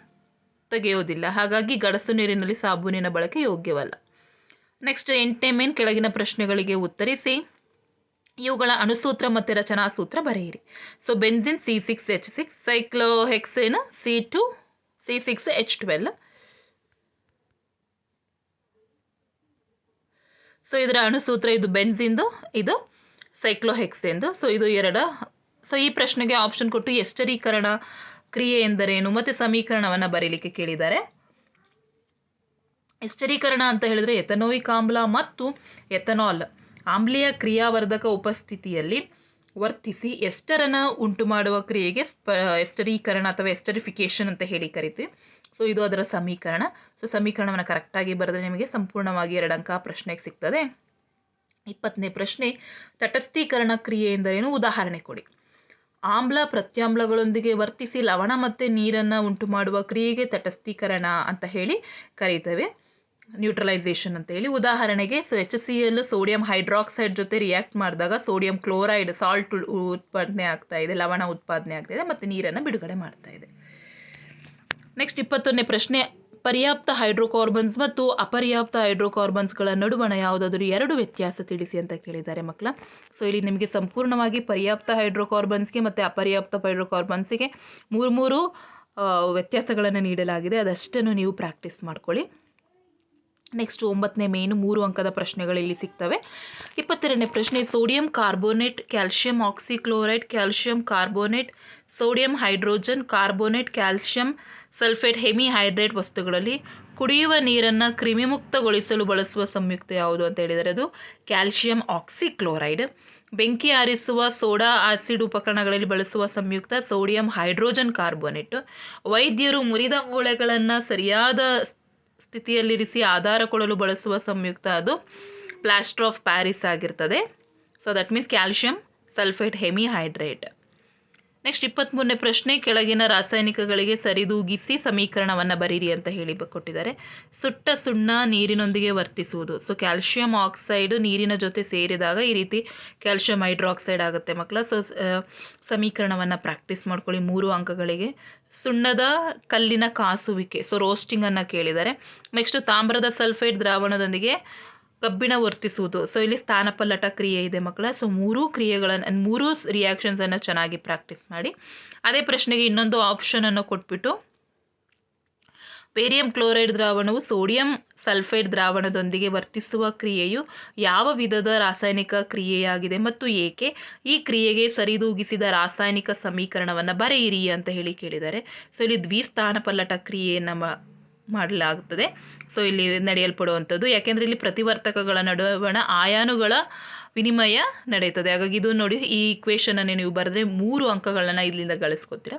ತೆಗೆಯೋದಿಲ್ಲ. ಹಾಗಾಗಿ ಗಡಸು ನೀರಿನಲ್ಲಿ ಸಾಬೂನಿನ ಬಳಕೆ ಯೋಗ್ಯವಲ್ಲ. ನೆಕ್ಸ್ಟ್, ಎಂಟನೇ ಮೇನ್ ಕೆಳಗಿನ ಪ್ರಶ್ನೆಗಳಿಗೆ ಉತ್ತರಿಸಿ. ಇವುಗಳ ಅಣುಸೂತ್ರ ಮತ್ತು ರಚನಾ ಸೂತ್ರ ಬರೆಯಿರಿ. So benzene C six H six cyclohexane C two C six H twelve so ಇದರ ಅಣುಸೂತ್ರ ಇದು ಬೆನ್ಸಿಂದು ಇದು ಸೈಕ್ಲೋಹೆಕ್ಸೆಂದು ಸೊ ಇದು ಎರಡ. ಸೊ ಈ ಪ್ರಶ್ನೆಗೆ ಆಪ್ಷನ್ ಕೊಟ್ಟು ಎಸ್ಟರೀಕರಣ ಕ್ರಿಯೆ ಎಂದರೇನು ಮತ್ತು ಸಮೀಕರಣವನ್ನು ಬರೀಲಿಕ್ಕೆ ಕೇಳಿದ್ದಾರೆ. ಎಸ್ಟರೀಕರಣ ಅಂತ ಹೇಳಿದ್ರೆ ಎಥನೋಯಿಕ್ ಆಮ್ಲ ಮತ್ತು ಎಥನಾಲ್. ಆಮ್ಲೀಯ ಕ್ರಿಯಾವರ್ಧಕ ಉಪಸ್ಥಿತಿಯಲ್ಲಿ ವರ್ತಿಸಿ ಎಸ್ಟರನ್ನು ಉಂಟು ಮಾಡುವ ಕ್ರಿಯೆಗೆ ಸ್ಪ ಎಸ್ಟರೀಕರಣ ಅಥವಾ ಎಸ್ಟರಿಫಿಕೇಶನ್ ಅಂತ ಹೇಳಿ ಕರಿತೀವಿ. ಸೊ ಇದು ಅದರ ಸಮೀಕರಣ. ಸೊ ಸಮೀಕರಣವನ್ನು ಕರೆಕ್ಟಾಗಿ ಬರೆದ್ರೆ ನಿಮಗೆ ಸಂಪೂರ್ಣವಾಗಿ ಎರಡು ಅಂಕ ಪ್ರಶ್ನೆಗೆ ಸಿಗ್ತದೆ. ಇಪ್ಪತ್ತನೇ ಪ್ರಶ್ನೆ, ತಟಸ್ಥೀಕರಣ ಕ್ರಿಯೆ ಎಂದರೇನು? ಉದಾಹರಣೆ ಕೊಡಿ. ಆಮ್ಲ ಪ್ರತ್ಯಾಮ್ಲಗಳೊಂದಿಗೆ ವರ್ತಿಸಿ ಲವಣ ಮತ್ತು ನೀರನ್ನು ಉಂಟು ಮಾಡುವ ಕ್ರಿಯೆಗೆ ತಟಸ್ಥೀಕರಣ ಅಂತ ಹೇಳಿ ಕರೀತೇವೆ. ನ್ಯೂಟ್ರಲೈಸೇಷನ್ ಅಂತ ಹೇಳಿ. ಉದಾಹರಣೆಗೆ so H C L sodium hydroxide ಜೊತೆ ರಿಯಾಕ್ಟ್ ಮಾಡಿದಾಗ ಸೋಡಿಯಂ ಕ್ಲೋರೈಡ್ ಸಾಲ್ಟ್ ಉತ್ಪಾದನೆ ಆಗ್ತಾ ಇದೆ, ಲವಣ ಉತ್ಪಾದನೆ ಆಗ್ತಾ ಇದೆ, ಮತ್ತು ನೀರನ್ನು ಬಿಡುಗಡೆ ಮಾಡ್ತಾ ಇದೆ. ನೆಕ್ಸ್ಟ್ ಇಪ್ಪತ್ತೊಂದನೇ ಪ್ರಶ್ನೆ. ಪರ್ಯಾಪ್ತ ಹೈಡ್ರೋಕಾರ್ಬನ್ಸ್ ಮತ್ತು ಅಪರ್ಯಾಪ್ತ ಹೈಡ್ರೋಕಾರ್ಬನ್ಸ್ಗಳ ನಡುವಣ ಯಾವುದಾದರೂ ಎರಡು ವ್ಯತ್ಯಾಸ ತಿಳಿಸಿ ಅಂತ ಕೇಳಿದ್ದಾರೆ ಮಕ್ಕಳ. ಸೊ ಇಲ್ಲಿ ನಿಮಗೆ ಸಂಪೂರ್ಣವಾಗಿ ಪರ್ಯಾಪ್ತ ಹೈಡ್ರೋಕಾರ್ಬನ್ಸ್ಗೆ ಮತ್ತು ಅಪರ್ಯಾಪ್ತ ಹೈಡ್ರೋಕಾರ್ಬನ್ಸ್ಗೆ ಮೂರು ಮೂರು ವ್ಯತ್ಯಾಸಗಳನ್ನು ನೀಡಲಾಗಿದೆ. ಅದಷ್ಟನ್ನು ನೀವು ಪ್ರಾಕ್ಟೀಸ್ ಮಾಡ್ಕೊಳ್ಳಿ. ನೆಕ್ಸ್ಟ್ ಒಂಬತ್ತನೇ ಮೇನು ಮೂರು ಅಂಕದ ಪ್ರಶ್ನೆಗಳು ಇಲ್ಲಿ ಸಿಗ್ತವೆ. ಇಪ್ಪತ್ತೆರಡನೇ ಪ್ರಶ್ನೆ sodium carbonate calcium oxychloride calcium carbonate sodium hydrogen carbonate calcium sulphate hemihydrate ವಸ್ತುಗಳಲ್ಲಿ ಕುಡಿಯುವ ನೀರನ್ನು ಕ್ರಿಮಿಮುಕ್ತಗೊಳಿಸಲು ಬಳಸುವ ಸಂಯುಕ್ತ ಯಾವುದು ಅಂತ ಹೇಳಿದರೆ ಅದು ಕ್ಯಾಲ್ಶಿಯಂ ಆಕ್ಸಿಕ್ಲೋರೈಡ್ ಬೆಂಕಿ ಆರಿಸುವ ಸೋಡಾ ಆಸಿಡ್ ಉಪಕರಣಗಳಲ್ಲಿ ಬಳಸುವ ಸಂಯುಕ್ತ ಸೋಡಿಯಂ ಹೈಡ್ರೋಜನ್ ಕಾರ್ಬೋನೇಟ್ ವೈದ್ಯರು ಮುರಿದ ಮೂಳೆಗಳನ್ನು ಸರಿಯಾದ ಸ್ಥಿತಿಯಲ್ಲಿರಿಸಿ ಆಧಾರ ಕೊಡಲು ಬಳಸುವ ಸಂಯುಕ್ತ ಅದು ಪ್ಲಾಸ್ಟರ್ ಆಫ್ ಪ್ಯಾರಿಸ್ ಆಗಿರ್ತದೆ. So that means calcium sulphate hemihydrate next ಇಪ್ಪತ್ತ್ಮೂರನೇ ಪ್ರಶ್ನೆ, ಕೆಳಗಿನ ರಾಸಾಯನಿಕಗಳಿಗೆ ಸರಿದೂಗಿಸಿ ಸಮೀಕರಣವನ್ನು ಬರೀರಿ ಅಂತ ಹೇಳಿ ಕೊಟ್ಟಿದ್ದಾರೆ. ಸುಟ್ಟ ಸುಣ್ಣ ನೀರಿನೊಂದಿಗೆ ವರ್ತಿಸುವುದು. ಸೊ ಕ್ಯಾಲ್ಶಿಯಂ ಆಕ್ಸೈಡ್ ನೀರಿನ ಜೊತೆ ಸೇರಿದಾಗ ಈ ರೀತಿ ಕ್ಯಾಲ್ಶಿಯಂ ಹೈಡ್ರಾಕ್ಸೈಡ್ ಆಗುತ್ತೆ ಮಕ್ಕಳ. ಸೊ ಸಮೀಕರಣವನ್ನು ಪ್ರಾಕ್ಟೀಸ್ ಮಾಡ್ಕೊಳ್ಳಿ ಮೂರು ಅಂಕಗಳಿಗೆ. ಸುಣ್ಣದ ಕಲ್ಲಿನ ಕಾಸುವಿಕೆ. ಸೊ ರೋಸ್ಟಿಂಗನ್ನು ಕೇಳಿದ್ದಾರೆ. ನೆಕ್ಸ್ಟ್ ತಾಮ್ರದ ಸಲ್ಫೇಟ್ ದ್ರಾವಣದೊಂದಿಗೆ ಕಬ್ಬಿಣ ವರ್ತಿಸುವುದು. ಸೊ ಇಲ್ಲಿ ಸ್ಥಾನಪಲ್ಲಟ ಕ್ರಿಯೆ ಇದೆ ಮಕ್ಕಳ. ಸೊ ಮೂರೂ ಕ್ರಿಯೆಗಳನ್ನು ಮೂರೂ ರಿಯಾಕ್ಷನ್ಸನ್ನು ಚೆನ್ನಾಗಿ ಪ್ರಾಕ್ಟೀಸ್ ಮಾಡಿ. ಅದೇ ಪ್ರಶ್ನೆಗೆ ಇನ್ನೊಂದು ಆಪ್ಷನನ್ನು ಕೊಟ್ಬಿಟ್ಟು ಬೇರಿಯಂ ಕ್ಲೋರೈಡ್ ದ್ರಾವಣವು ಸೋಡಿಯಂ ಸಲ್ಫೈಡ್ ದ್ರಾವಣದೊಂದಿಗೆ ವರ್ತಿಸುವ ಕ್ರಿಯೆಯು ಯಾವ ವಿಧದ ರಾಸಾಯನಿಕ ಕ್ರಿಯೆಯಾಗಿದೆ ಮತ್ತು ಏಕೆ ಈ ಕ್ರಿಯೆಗೆ ಸರಿದೂಗಿಸಿದ ರಾಸಾಯನಿಕ ಸಮೀಕರಣವನ್ನು ಬರೆಯಿರಿ ಅಂತ ಹೇಳಿ ಕೇಳಿದ್ದಾರೆ. ಸೊ ಇಲ್ಲಿ ದ್ವಿಸ್ಥಾನಪಲ್ಲಟ ಕ್ರಿಯೆಯನ್ನು ಮಾಡಲಾಗುತ್ತದೆ. ಸೊ ಇಲ್ಲಿ ನಡೆಯಲ್ಪಡುವಂಥದ್ದು, ಯಾಕೆಂದರೆ ಇಲ್ಲಿ ಪ್ರತಿವರ್ತಕಗಳ ನಡುವಣ ಆಯಾನುಗಳ ವಿನಿಮಯ ನಡೆಯುತ್ತದೆ. ಹಾಗಾಗಿ ಇದು ನೋಡಿ, ಈ ಇಕ್ವೇಷನನ್ನು ನೀವು ಬರೆದ್ರೆ ಮೂರು ಅಂಕಗಳನ್ನು ಇಲ್ಲಿಂದ ಗಳಿಸ್ಕೊತೀರ.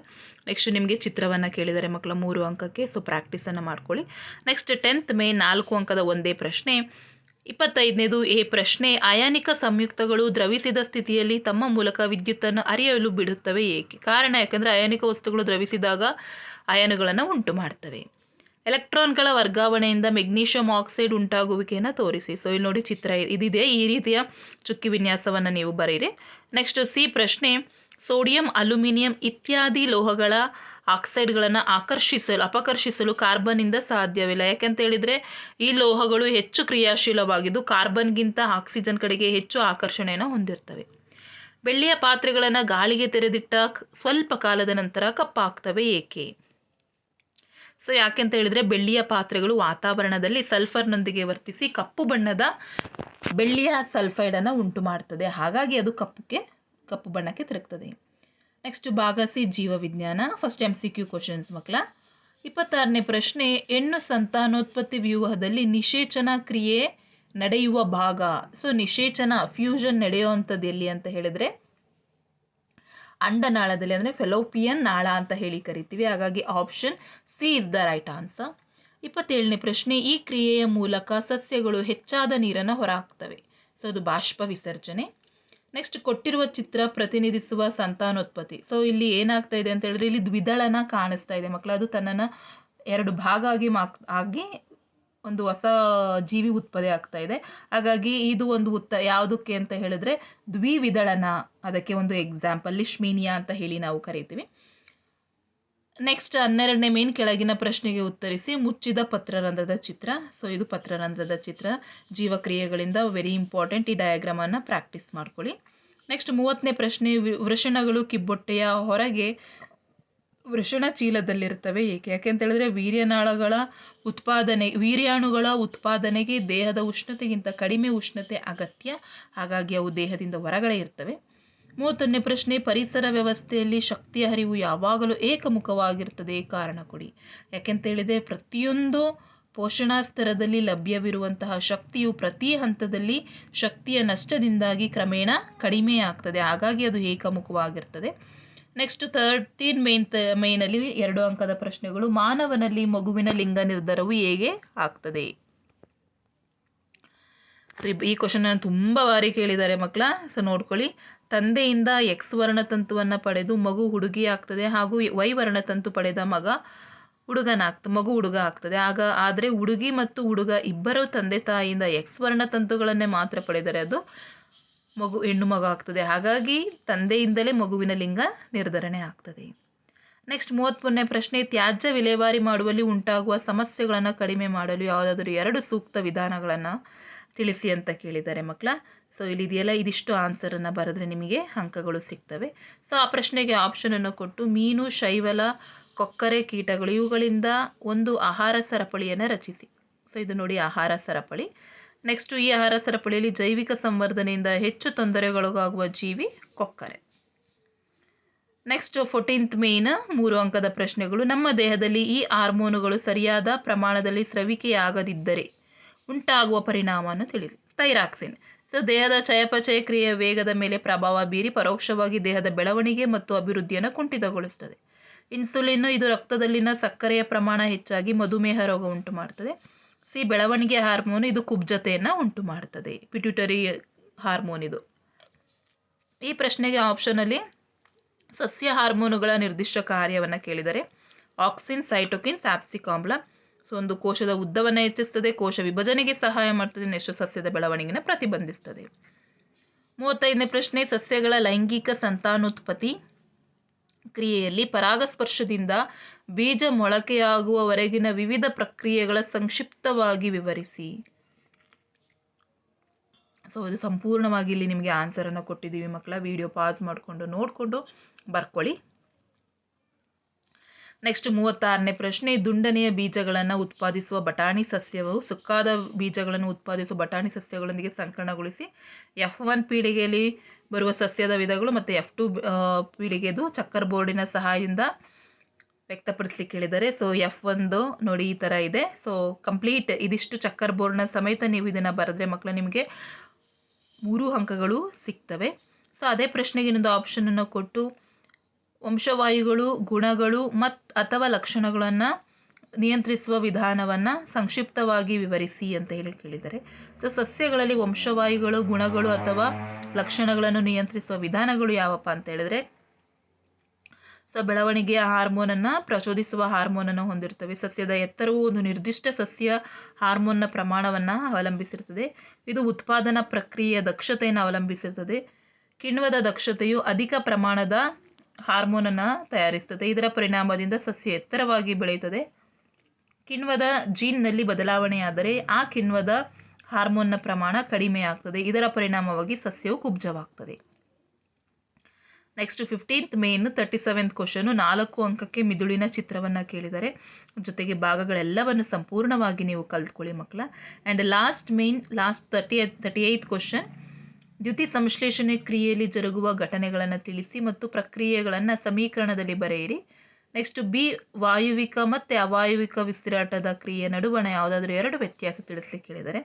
ನೆಕ್ಸ್ಟ್ ನಿಮಗೆ ಚಿತ್ರವನ್ನು ಕೇಳಿದರೆ ಮಕ್ಕಳ, ಮೂರು ಅಂಕಕ್ಕೆ ಸೊ ಪ್ರಾಕ್ಟೀಸನ್ನು ಮಾಡ್ಕೊಳ್ಳಿ. ನೆಕ್ಸ್ಟ್ ಟೆಂತ್ ಮೇ ನಾಲ್ಕು ಅಂಕದ ಒಂದೇ ಪ್ರಶ್ನೆ. ಇಪ್ಪತ್ತೈದನೇದು ಎ ಪ್ರಶ್ನೆ, ಅಯಾನಿಕ ಸಂಯುಕ್ತಗಳು ದ್ರವಿಸಿದ ಸ್ಥಿತಿಯಲ್ಲಿ ತಮ್ಮ ಮೂಲಕ ವಿದ್ಯುತ್ತನ್ನು ಅರಿಯಲು ಬಿಡುತ್ತವೆ ಏಕೆ? ಕಾರಣ ಯಾಕಂದರೆ ಅಯಾನಿಕ ವಸ್ತುಗಳು ದ್ರವಿಸಿದಾಗ ಅಯಾನುಗಳನ್ನು ಉಂಟು ಮಾಡ್ತವೆ ಎಲೆಕ್ಟ್ರಾನ್ಗಳ ವರ್ಗಾವಣೆಯಿಂದ ಮೆಗ್ನೀಷಿಯಂ ಆಕ್ಸೈಡ್ ಉಂಟಾಗುವಿಕೆಯನ್ನು ತೋರಿಸಿ. ಸೊ ಇಲ್ಲಿ ನೋಡಿ ಚಿತ್ರ ಇದಿದೆ. ಈ ರೀತಿಯ ಚುಕ್ಕಿ ವಿನ್ಯಾಸವನ್ನು ನೀವು ಬರೀರಿ. ನೆಕ್ಸ್ಟ್ ಸಿ ಪ್ರಶ್ನೆ, ಸೋಡಿಯಂ, ಅಲ್ಯೂಮಿನಿಯಂ ಇತ್ಯಾದಿ ಲೋಹಗಳ ಆಕ್ಸೈಡ್ಗಳನ್ನು ಆಕರ್ಷಿಸಲು, ಅಪಕರ್ಷಿಸಲು ಕಾರ್ಬನ್ನಿಂದ ಸಾಧ್ಯವಿಲ್ಲ. ಯಾಕೆಂತ ಹೇಳಿದರೆ, ಈ ಲೋಹಗಳು ಹೆಚ್ಚು ಕ್ರಿಯಾಶೀಲವಾಗಿದ್ದು ಕಾರ್ಬನ್ಗಿಂತ ಆಕ್ಸಿಜನ್ ಕಡೆಗೆ ಹೆಚ್ಚು ಆಕರ್ಷಣೆಯನ್ನು ಹೊಂದಿರ್ತವೆ. ಬೆಳ್ಳಿಯ ಪಾತ್ರೆಗಳನ್ನು ಗಾಳಿಗೆ ತೆರೆದಿಟ್ಟ ಸ್ವಲ್ಪ ಕಾಲದ ನಂತರ ಕಪ್ಪಾಗ್ತವೆ ಏಕೆ? ಸೊ ಯಾಕೆಂತ ಹೇಳಿದ್ರೆ ಬೆಳ್ಳಿಯ ಪಾತ್ರೆಗಳು ವಾತಾವರಣದಲ್ಲಿ ಸಲ್ಫರ್ನೊಂದಿಗೆ ವರ್ತಿಸಿ ಕಪ್ಪು ಬಣ್ಣದ ಬೆಳ್ಳಿಯ ಸಲ್ಫೈಡನ್ನು ಉಂಟು ಮಾಡ್ತದೆ. ಹಾಗಾಗಿ ಅದು ಕಪ್ಪುಕ್ಕೆ, ಕಪ್ಪು ಬಣ್ಣಕ್ಕೆ ತಿರುಗ್ತದೆ. ನೆಕ್ಸ್ಟ್ ಭಾಗಸಿ ಜೀವ ಜೀವವಿಜ್ಞಾನ first M C Q questions ಮಕ್ಕಳ. ಇಪ್ಪತ್ತಾರನೇ ಪ್ರಶ್ನೆ, ಹೆಣ್ಣು ಸಂತಾನೋತ್ಪತ್ತಿ ವ್ಯೂಹದಲ್ಲಿ ನಿಷೇಚನ ಕ್ರಿಯೆ ನಡೆಯುವ ಭಾಗ. ಸೊ ನಿಷೇಚನ ಫ್ಯೂಷನ್ ನಡೆಯುವಂಥದ್ದು ಎಲ್ಲಿ ಅಂತ ಹೇಳಿದ್ರೆ ಅಂಡನಾಳದಲ್ಲಿ ಅಂದರೆ ಫೆಲೋಪಿಯನ್ ನಾಳ ಅಂತ ಹೇಳಿ ಕರಿತೀವಿ. ಹಾಗಾಗಿ option C is the right answer ಇಪ್ಪತ್ತೇಳನೇ ಪ್ರಶ್ನೆ, ಈ ಕ್ರಿಯೆಯ ಮೂಲಕ ಸಸ್ಯಗಳು ಹೆಚ್ಚಾದ ನೀರನ್ನು ಹೊರಹಾಕ್ತವೆ. ಸೊ ಅದು ಬಾಷ್ಪ ವಿಸರ್ಜನೆ. ನೆಕ್ಸ್ಟ್ ಕೊಟ್ಟಿರುವ ಚಿತ್ರ ಪ್ರತಿನಿಧಿಸುವ ಸಂತಾನೋತ್ಪತ್ತಿ. ಸೊ ಇಲ್ಲಿ ಏನಾಗ್ತಾ ಇದೆ ಅಂತ ಹೇಳಿದ್ರೆ, ಇಲ್ಲಿ ದ್ವಿದಳನ ಕಾಣಿಸ್ತಾ ಇದೆ. ಮಕ್ಕಳು ಅದು ತನ್ನನ್ನು ಎರಡು ಭಾಗ ಆಗಿ ಆಗಿ ಒಂದು ಹೊಸ ಜೀವಿ ಉತ್ಪತ್ತಿ ಆಗ್ತಾ ಇದೆ. ಹಾಗಾಗಿ ಇದು ಒಂದು ಉತ್ತ, ಯಾವುದಕ್ಕೆ ಅಂತ ಹೇಳಿದ್ರೆ ದ್ವಿವಿದಳನ, ಅದಕ್ಕೆ ಒಂದು ಎಕ್ಸಾಂಪಲ್ ಲಿಶ್ಮೀನಿಯಾ ಅಂತ ಹೇಳಿ ನಾವು ಕರಿತೀವಿ. ನೆಕ್ಸ್ಟ್ ಹನ್ನೆರಡನೇ ಮೇನ್ ಕೆಳಗಿನ ಪ್ರಶ್ನೆಗೆ ಉತ್ತರಿಸಿ, ಮುಚ್ಚಿದ ಪತ್ರರಂಧ್ರದ ಚಿತ್ರ. ಸೊ ಇದು ಪತ್ರರಂಧ್ರದ ಚಿತ್ರ. ಜೀವಕ್ರಿಯೆಗಳಿಂದ ವೆರಿ ಇಂಪಾರ್ಟೆಂಟ್ ಈ ಡಯಾಗ್ರಾಮ್ ಅನ್ನ ಪ್ರಾಕ್ಟೀಸ್ ಮಾಡ್ಕೊಳ್ಳಿ. ನೆಕ್ಸ್ಟ್ ಮೂವತ್ತನೇ ಪ್ರಶ್ನೆ ವೃಷಣಗಳು ಕಿಬ್ಬೊಟ್ಟೆಯ ಹೊರಗೆ ವೃಷಣ ಚೀಲದಲ್ಲಿರ್ತವೆ ಏಕೆ? ಯಾಕೆ ಅಂತ ಹೇಳಿದ್ರೆ ವೀರ್ಯನಾಳಗಳ ಉತ್ಪಾದನೆ, ವೀರ್ಯಾಣುಗಳ ಉತ್ಪಾದನೆಗೆ ದೇಹದ ಉಷ್ಣತೆಗಿಂತ ಕಡಿಮೆ ಉಷ್ಣತೆ ಅಗತ್ಯ. ಹಾಗಾಗಿ ಅವು ದೇಹದಿಂದ ಹೊರಗಡೆ ಇರ್ತವೆ. ಮೂವತ್ತೊಂದನೇ ಪ್ರಶ್ನೆ, ಪರಿಸರ ವ್ಯವಸ್ಥೆಯಲ್ಲಿ ಶಕ್ತಿಯ ಹರಿವು ಯಾವಾಗಲೂ ಏಕಮುಖವಾಗಿರ್ತದೆ ಕಾರಣ ಕೊಡಿ. ಯಾಕೆಂತೇಳಿದರೆ ಪ್ರತಿಯೊಂದು ಪೋಷಣಾ ಸ್ತರದಲ್ಲಿ ಲಭ್ಯವಿರುವಂತಹ ಶಕ್ತಿಯು ಪ್ರತಿ ಹಂತದಲ್ಲಿ ಶಕ್ತಿಯ ನಷ್ಟದಿಂದಾಗಿ ಕ್ರಮೇಣ ಕಡಿಮೆಯಾಗ್ತದೆ ಹಾಗಾಗಿ ಅದು ಏಕಮುಖವಾಗಿರ್ತದೆ. ನೆಕ್ಸ್ಟ್ ತರ್ಟೀನ್ ಮೇನ್ ಮೇನಲ್ಲಿ ಎರಡು ಅಂಕದ ಪ್ರಶ್ನೆಗಳು. ಮಾನವನಲ್ಲಿ ಮಗುವಿನ ಲಿಂಗ ನಿರ್ಧಾರವು ಹೇಗೆ ಆಗ್ತದೆ? ಸೊ ಈ ಕ್ವಶನ್ ತುಂಬ ಬಾರಿ ಕೇಳಿದ್ದಾರೆ ಮಕ್ಕಳ. ಸೊ ನೋಡ್ಕೊಳ್ಳಿ. ತಂದೆಯಿಂದ ಎಕ್ಸ್ ವರ್ಣತಂತುವನ್ನು ಪಡೆದು ಮಗು ಹುಡುಗಿ ಆಗ್ತದೆ ಹಾಗೂ ವೈ ವರ್ಣತಂತು ಪಡೆದ ಮಗ ಹುಡುಗನಾಗ್ತ, ಮಗು ಹುಡುಗ ಆಗ್ತದೆ. ಆಗ, ಆದರೆ ಹುಡುಗಿ ಮತ್ತು ಹುಡುಗ ಇಬ್ಬರು ತಂದೆ ತಾಯಿಯಿಂದ ಎಕ್ಸ್ ವರ್ಣತಂತುಗಳನ್ನೇ ಮಾತ್ರ ಪಡೆದರೆ ಅದು ಮಗು ಹೆಣ್ಣು ಮಗು ಆಗ್ತದೆ. ಹಾಗಾಗಿ ತಂದೆಯಿಂದಲೇ ಮಗುವಿನ ಲಿಂಗ ನಿರ್ಧರಣೆ ಆಗ್ತದೆ. ನೆಕ್ಸ್ಟ್ ಮೂವತ್ಮೂರನೇ ಪ್ರಶ್ನೆ, ತ್ಯಾಜ್ಯ ವಿಲೇವಾರಿ ಮಾಡುವಲ್ಲಿ ಉಂಟಾಗುವ ಸಮಸ್ಯೆಗಳನ್ನು ಕಡಿಮೆ ಮಾಡಲು ಯಾವುದಾದರೂ ಎರಡು ಸೂಕ್ತ ವಿಧಾನಗಳನ್ನು ತಿಳಿಸಿ ಅಂತ ಕೇಳಿದ್ದಾರೆ ಮಕ್ಕಳ. ಸೊ ಇಲ್ಲಿ ಇದೆಯಲ್ಲ ಇದಿಷ್ಟು ಆನ್ಸರನ್ನು ಬರೆದ್ರೆ ನಿಮಗೆ ಅಂಕಗಳು ಸಿಗ್ತವೆ. ಸೊ ಆ ಪ್ರಶ್ನೆಗೆ ಆಪ್ಷನನ್ನು ಕೊಟ್ಟು ಮೀನು, ಶೈವಲ, ಕೊಕ್ಕರೆ ಕೀಟಗಳು ಇವುಗಳಿಂದ ಒಂದು ಆಹಾರ ಸರಪಳಿಯನ್ನು ರಚಿಸಿ. ಸೊ ಇದು ನೋಡಿ ಆಹಾರ ಸರಪಳಿ. ನೆಕ್ಸ್ಟ್ ಈ ಆಹಾರ ಸರಪಳಿಯಲ್ಲಿ ಜೈವಿಕ ಸಂವರ್ಧನೆಯಿಂದ ಹೆಚ್ಚು ತೊಂದರೆಗೊಳಗಾಗುವ ಜೀವಿ ಕೊಕ್ಕರೆ. ನೆಕ್ಸ್ಟ್ ಫೋರ್ಟೀನ್ತ್ ಮೇನ್ ಮೂರು ಅಂಕದ ಪ್ರಶ್ನೆಗಳು. ನಮ್ಮ ದೇಹದಲ್ಲಿ ಈ ಹಾರ್ಮೋನುಗಳು ಸರಿಯಾದ ಪ್ರಮಾಣದಲ್ಲಿ ಸ್ರವಿಕೆಯಾಗದಿದ್ದರೆ ಉಂಟಾಗುವ ಪರಿಣಾಮವನ್ನು ತಿಳಿಸಿ ಥೈರಾಕ್ಸಿನ್. ಸೊ, ದೇಹದ ಚಯಾಪಚಯ ಕ್ರಿಯೆಯ ವೇಗದ ಮೇಲೆ ಪ್ರಭಾವ ಬೀರಿ ಪರೋಕ್ಷವಾಗಿ ದೇಹದ ಬೆಳವಣಿಗೆ ಮತ್ತು ಅಭಿವೃದ್ಧಿಯನ್ನು ಕುಂಠಿತಗೊಳಿಸುತ್ತದೆ. ಇನ್ಸುಲಿನ್ ಇದು ರಕ್ತದಲ್ಲಿನ ಸಕ್ಕರೆಯ ಪ್ರಮಾಣ ಹೆಚ್ಚಾಗಿ ಮಧುಮೇಹ ರೋಗ ಉಂಟು ಮಾಡ್ತದೆ ಸಿ ಬೆಳವಣಿಗೆ ಹಾರ್ಮೋನ್ ಇದು ಕುಬ್ಜತೆಯನ್ನು ಉಂಟು ಮಾಡ್ತದೆ. ಪಿಟ್ಯೂಟರಿ ಹಾರ್ಮೋನ್ ಇದು. ಈ ಪ್ರಶ್ನೆಗೆ ಆಪ್ಷನಲ್ಲಿ ಸಸ್ಯ ಹಾರ್ಮೋನುಗಳ ನಿರ್ದಿಷ್ಟ ಕಾರ್ಯವನ್ನು ಕೇಳಿದರೆ, ಆಕ್ಸಿನ್, ಸೈಟೋಕಿನ್ ಸ್ಯಾಪ್ಸಿಕ್ ಆಮ್ಲ ಸೊ, ಒಂದು ಕೋಶದ ಉದ್ದವನ್ನು ಹೆಚ್ಚಿಸ್ತದೆ, ಕೋಶ ವಿಭಜನೆಗೆ ಸಹಾಯ ಮಾಡ್ತದೆ, ನೆಕ್ಸ್ಟ್ ಸಸ್ಯದ ಬೆಳವಣಿಗೆನ ಪ್ರತಿಬಂಧಿಸ್ತದೆ. ಮೂವತ್ತೈದನೇ ಪ್ರಶ್ನೆ, ಸಸ್ಯಗಳ ಲೈಂಗಿಕ ಸಂತಾನೋತ್ಪತ್ತಿ ಕ್ರಿಯೆಯಲ್ಲಿ ಪರಾಗಸ್ಪರ್ಶದಿಂದ ಬೀಜ ಮೊಳಕೆಯಾಗುವವರೆಗಿನ ವಿವಿಧ ಪ್ರಕ್ರಿಯೆಗಳ ಸಂಕ್ಷಿಪ್ತವಾಗಿ ವಿವರಿಸಿ. ಸೊ ಇದು ಸಂಪೂರ್ಣವಾಗಿ ಇಲ್ಲಿ ನಿಮಗೆ ಆನ್ಸರ್ ಅನ್ನು ಕೊಟ್ಟಿದ್ದೀವಿ ಮಕ್ಕಳ. ವಿಡಿಯೋ ಪಾಸ್ ಮಾಡಿಕೊಂಡು ನೋಡಿಕೊಂಡು ಬರ್ಕೊಳ್ಳಿ. ನೆಕ್ಸ್ಟ್ ಮೂವತ್ತಾರನೇ ಪ್ರಶ್ನೆ. ದುಂಡನೆಯ ಬೀಜಗಳನ್ನು ಉತ್ಪಾದಿಸುವ ಬಟಾಣಿ ಸಸ್ಯವು ಸುಕ್ಕಾದ ಬೀಜಗಳನ್ನು ಉತ್ಪಾದಿಸುವ ಬಟಾಣಿ ಸಸ್ಯಗಳೊಂದಿಗೆ ಸಂಕರಣಗೊಳಿಸಿ ಎಫ್ ಒನ್ ಪೀಳಿಗೆಯಲ್ಲಿ ಬರುವ ಸಸ್ಯದ ವಿಧಗಳು ಮತ್ತು ಎಫ್ ಟು ಪೀಳಿಗೆದು ಚಕ್ಕರ್ ಬೋರ್ಡಿನ ಸಹಾಯದಿಂದ ವ್ಯಕ್ತಪಡಿಸ್ಲಿಕ್ಕೆ ಹೇಳಿದ್ದಾರೆ. ಸೊ ಎಫ್ ಒಂದು ನೋಡಿ ಈ ಥರ ಇದೆ. ಸೊ ಕಂಪ್ಲೀಟ್ ಇದಿಷ್ಟು ಚಕ್ಕರ್ ಬೋರ್ಡ್ನ ಸಮೇತ ನೀವು ಇದನ್ನು ಬರೆದ್ರೆ ಮಕ್ಕಳು ನಿಮಗೆ ಮೂರು ಅಂಕಗಳು ಸಿಗ್ತವೆ. ಸೊ ಅದೇ ಪ್ರಶ್ನೆಗೆ ಇನ್ನೊಂದು ಆಪ್ಷನನ್ನು ಕೊಟ್ಟು, ವಂಶವಾಯುಗಳು, ಗುಣಗಳು ಮತ್ ಅಥವಾ ಲಕ್ಷಣಗಳನ್ನು ನಿಯಂತ್ರಿಸುವ ವಿಧಾನವನ್ನು ಸಂಕ್ಷಿಪ್ತವಾಗಿ ವಿವರಿಸಿ ಅಂತ ಹೇಳಿ ಕೇಳಿದ್ದಾರೆ. ಸೊ ಸಸ್ಯಗಳಲ್ಲಿ ವಂಶವಾಯುಗಳು, ಗುಣಗಳು ಅಥವಾ ಲಕ್ಷಣಗಳನ್ನು ನಿಯಂತ್ರಿಸುವ ವಿಧಾನಗಳು ಯಾವಪ್ಪ ಅಂತ ಹೇಳಿದ್ರೆ ಸೊ ಬೆಳವಣಿಗೆಯ ಹಾರ್ಮೋನನ್ನು ಪ್ರಚೋದಿಸುವ ಹಾರ್ಮೋನನ್ನು ಹೊಂದಿರುತ್ತವೆ. ಸಸ್ಯದ ಎತ್ತರವು ಒಂದು ನಿರ್ದಿಷ್ಟ ಸಸ್ಯ ಹಾರ್ಮೋನ್ನ ಪ್ರಮಾಣವನ್ನು ಅವಲಂಬಿಸಿರುತ್ತದೆ. ಇದು ಉತ್ಪಾದನಾ ಪ್ರಕ್ರಿಯೆಯ ದಕ್ಷತೆಯನ್ನು ಅವಲಂಬಿಸಿರುತ್ತದೆ. ಕಿಣ್ವದ ದಕ್ಷತೆಯು ಅಧಿಕ ಪ್ರಮಾಣದ ಹಾರ್ಮೋನನ್ನು ತಯಾರಿಸುತ್ತದೆ. ಇದರ ಪರಿಣಾಮದಿಂದ ಸಸ್ಯ ಎತ್ತರವಾಗಿ ಬೆಳೆಯುತ್ತದೆ. ಕಿಣ್ವದ ಜೀನ್ನಲ್ಲಿ ಬದಲಾವಣೆಯಾದರೆ ಆ ಕಿಣ್ವದ ಹಾರ್ಮೋನ್ನ ಪ್ರಮಾಣ ಕಡಿಮೆಯಾಗ್ತದೆ. ಇದರ ಪರಿಣಾಮವಾಗಿ ಸಸ್ಯವು ಕುಬ್ಜವಾಗ್ತದೆ. Next fifteenth main thirty seventh question ನಾಲ್ಕು ಅಂಕಕ್ಕೆ ಮಿದುಳಿನ ಚಿತ್ರವನ್ನು ಕೇಳಿದ್ದಾರೆ ಜೊತೆಗೆ ಭಾಗಗಳೆಲ್ಲವನ್ನು ಸಂಪೂರ್ಣವಾಗಿ ನೀವು ಕಲ್ತ್ಕೊಳ್ಳಿ ಮಕ್ಕಳ. And last main last thirty thirty eighth question ದ್ಯುತಿ ಸಂಶ್ಲೇಷಣೆ ಕ್ರಿಯೆಯಲ್ಲಿ ಜರುಗುವ ಘಟನೆಗಳನ್ನು ತಿಳಿಸಿ ಮತ್ತು ಪ್ರಕ್ರಿಯೆಗಳನ್ನು ಸಮೀಕರಣದಲ್ಲಿ ಬರೆಯಿರಿ. ನೆಕ್ಸ್ಟ್ ಬಿ, ವಾಯುವಿಕ ಮತ್ತು ಅವಾಯುವಿಕ ವಿಸಿರಾಟದ ಕ್ರಿಯೆ ನಡುವಣ ಯಾವುದಾದ್ರೂ ಎರಡು ವ್ಯತ್ಯಾಸ ತಿಳಿಸ್ಲಿಕ್ಕೆ ಹೇಳಿದ್ದಾರೆ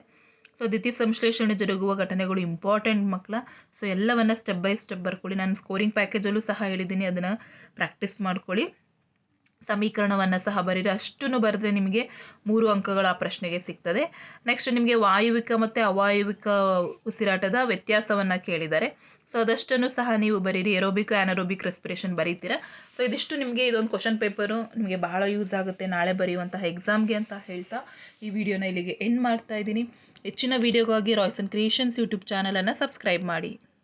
ಸೊ ದ್ವಿತೀಯ ಸಂಶ್ಲೇಷಣೆ ಜರುಗುವ ಘಟನೆಗಳು ಇಂಪಾರ್ಟೆಂಟ್ ಮಕ್ಕಳ. ಸೊ ಎಲ್ಲವನ್ನ ಸ್ಟೆಪ್ ಬೈ ಸ್ಟೆಪ್ ಬರ್ಕೊಳ್ಳಿ. ನಾನು ಸ್ಕೋರಿಂಗ್ ಪ್ಯಾಕೇಜಲ್ಲೂ ಸಹ ಹೇಳಿದ್ದೀನಿ. ಅದನ್ನು ಪ್ರಾಕ್ಟೀಸ್ ಮಾಡ್ಕೊಳ್ಳಿ. ಸಮೀಕರಣವನ್ನು ಸಹ ಬರೀರಿ. ಅಷ್ಟನ್ನು ಬರೆದ್ರೆ ನಿಮಗೆ ಮೂರು ಅಂಕಗಳ ಆ ಪ್ರಶ್ನೆಗೆ ಸಿಗ್ತದೆ. ನೆಕ್ಸ್ಟ್ ನಿಮಗೆ ವಾಯುವಿಕ ಮತ್ತು ಅವಾಯುವಿಕ ಉಸಿರಾಟದ ವ್ಯತ್ಯಾಸವನ್ನು ಕೇಳಿದ್ದಾರೆ. ಸೊ ಅದಷ್ಟನ್ನು ಸಹ ನೀವು ಬರೀರಿ. ಎರೋಬಿಕ್ ಆ್ಯನರೋಬಿಕ್ ರೆಸ್ಪಿರೇಷನ್ ಬರೀತೀರಾ. ಸೊ ಇದಿಷ್ಟು ನಿಮಗೆ ಇದೊಂದು ಕ್ವಶನ್ ಪೇಪರು ನಿಮಗೆ ಬಹಳ ಯೂಸ್ ಆಗುತ್ತೆ. ನಾಳೆ ಬರೆಯುವಂತಹ ಎಕ್ಸಾಮ್ಗೆ ಅಂತ ಹೇಳ್ತಾ ಈ ವಿಡಿಯೋನ ಇಲ್ಲಿಗೆ ಎಂಡ್ ಮಾಡ್ತಾ ಇದ್ದೀನಿ. ಹೆಚ್ಚಿನ ವಿಡಿಯೋಗಾಗಿ ರಾಯ್ಸನ್ ಕ್ರಿಯೇಷನ್ಸ್ ಯೂಟ್ಯೂಬ್ ಚಾನಲನ್ನು ಸಬ್ಸ್ಕ್ರೈಬ್ ಮಾಡಿ.